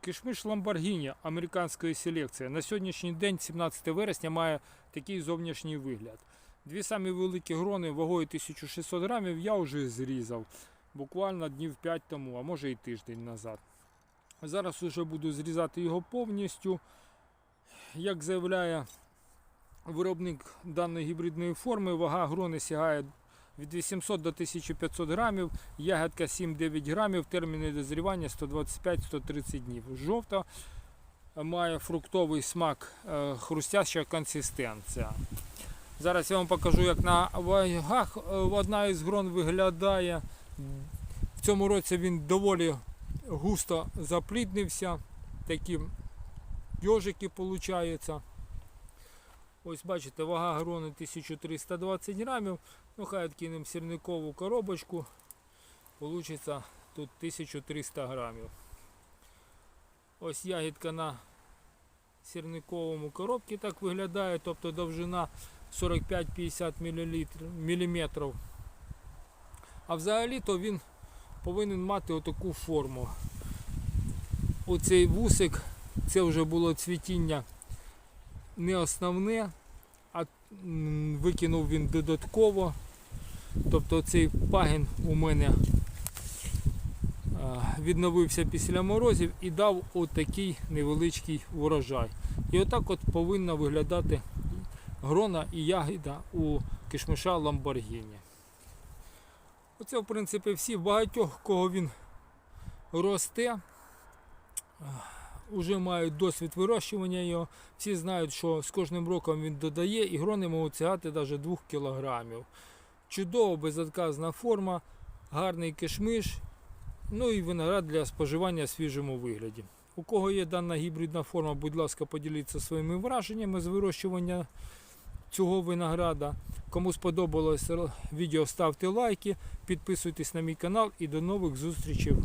Кишмиш Ламборгіні американської селекції на сьогоднішній день, 17 вересня, має такий зовнішній вигляд. Дві самі великі грони вагою 1600 грамів я вже зрізав буквально днів 5 тому, а може і тиждень назад. Зараз вже буду зрізати його повністю. Як заявляє виробник даної гібридної форми, вага грони сягає від 800 до 1500 грамів, ягодка 7-9 грамів, терміни дозрівання 125-130 днів. Жовта має фруктовий смак, е, хрустяща консистенція. Зараз я вам покажу, як на вагах е, одна із грон виглядає. В цьому році він доволі густо запліднився. Такі йожики виходить. Ось бачите, вага грони 1320 грамів. Ну, хай відкинемо сірникову коробочку. Получиться тут 1300 грамів. Ось ягідка на сірниковому коробці так виглядає, тобто довжина 45-50 мм. А взагалі то він повинен мати отаку форму. Оцей вусик, це вже було цвітіння не основне, а викинув він додатково. Тобто цей пагін у мене відновився після морозів і дав отакий невеличкий урожай. І отак от повинна виглядати грона і ягіда у кишмиша Ламборгіні. Оце, в принципі, всі багатьох, кого він росте, вже мають досвід вирощування його. Всі знають, що з кожним роком він додає і грони можуть сягати навіть 2 кілограмів. Чудова безотказна форма, гарний кишмиш, ну і виноград для споживання в свіжому вигляді. У кого є дана гібридна форма, будь ласка, поділіться своїми враженнями з вирощування цього винограда. Кому сподобалось відео, ставте лайки, підписуйтесь на мій канал і до нових зустрічей